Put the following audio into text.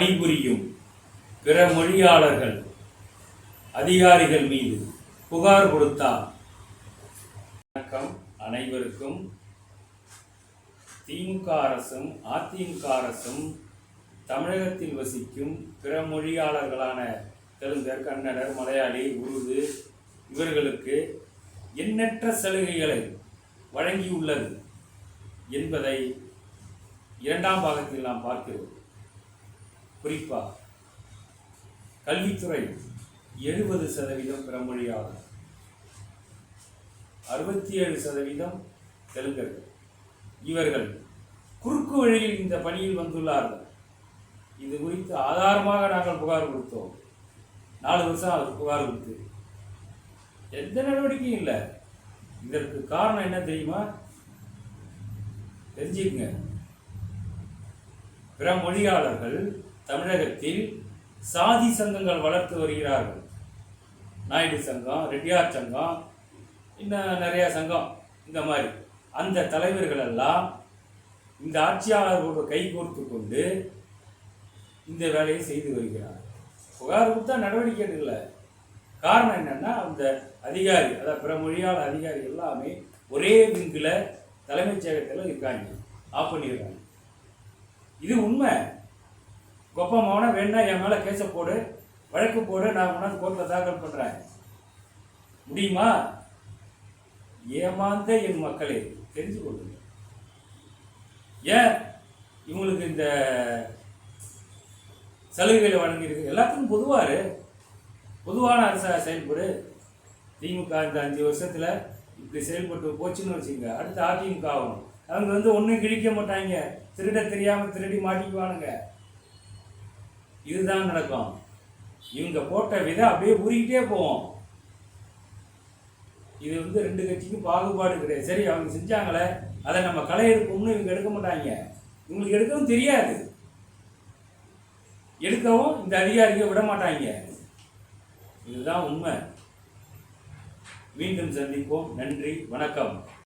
பணிபுரியும் பிற மொழியாளர்கள் அதிகாரிகள் மீது புகார் கொடுத்தார். வணக்கம். அனைவருக்கும் திமுக அரசும் அதிமுக அரசும் தமிழகத்தில் வசிக்கும் பிற மொழியாளர்களான தெலுங்கர் கன்னடர் மலையாளி உருது இவர்களுக்கு எண்ணற்ற சலுகைகளை வழங்கியுள்ளது என்பதை இரண்டாம் பாகத்தில் நாம் பார்க்கிறோம். குறிப்பாக கல்வித்துறை எழுபது சதவீதம் பிறமொழியாளர் அறுபத்தி ஏழு சதவீதம் தெலுங்கர்கள். இவர்கள் குறுக்கு வழியில் இந்த பணியில் வந்துள்ளார்கள். இது குறித்து ஆதாரமாக நாங்கள் புகார் கொடுத்தோம். நாலு வருஷம் அதுக்கு புகார் கொடுத்து. எந்த நடவடிக்கையும் இல்லை. இதற்கு காரணம் என்ன தெரியுமா? தெரிஞ்சுக்கங்க. பிற மொழியாளர்கள் தமிழகத்தில் சாதி சங்கங்கள் வளர்த்து வருகிறார்கள். நாயுடு சங்கம் ரெட்டியார் சங்கம் இன்னும் நிறையா சங்கம் இந்த மாதிரி. அந்த தலைவர்கள் எல்லாம் இந்த ஆட்சியாளர்களோடு கை கோர்த்து கொண்டு இந்த வேலையை செய்து வருகிறார். புகார் கொடுத்தா நடவடிக்கை எடுக்கல. காரணம் என்னென்னா அந்த அதிகாரி அதாவது பிற மொழியாளர் அதிகாரி எல்லாமே ஒரே விங்கில் தலைமைச் செயலகத்தில் இருக்காங்க. ஆஃப் பண்ணிடுறாங்க. இது உண்மை. கொப்ப மௌன வேணா என் மேலே கேஸை போடு வழக்கு போடு நான் கொண்டாந்து கோர்ட்டில் தாக்கல் பண்ணுறேன் முடியுமா? ஏமாந்த என் மக்களே தெரிஞ்சு கொள்ளுங்க. ஏன் இவங்களுக்கு இந்த சலுகைகளை வழங்கியிருக்கு? எல்லாத்துக்கும் பொதுவாக பொதுவான அரச செயல்படு. திமுக இந்த அஞ்சு வருஷத்தில் இப்படி செயல்பட்டு போச்சுன்னு வச்சுங்க அடுத்து அதிமுக ஆகணும். அவங்க வந்து ஒன்றும் கிழிக்க மாட்டாங்க. திருட தெரியாமல் திருடி மாட்டிக்குவானுங்க. இதுதான் நடக்கும். இவங்க போட்ட விதை அப்படியே ஊறிக்கிட்டே போவோம் இது வந்து ரெண்டு கட்சிக்கும் பாகுபாடு கிடையாது. சரி அவங்க செஞ்சாங்களே அதை நம்ம களை எடுப்போம்னு இவங்க எடுக்க மாட்டாங்க. இவங்களுக்கு எடுக்கவும் தெரியாது. எடுக்கவும் இந்த அதிகாரிங்க விட மாட்டாங்க. இதுதான் உண்மை. மீண்டும் சந்திப்போம். நன்றி வணக்கம்.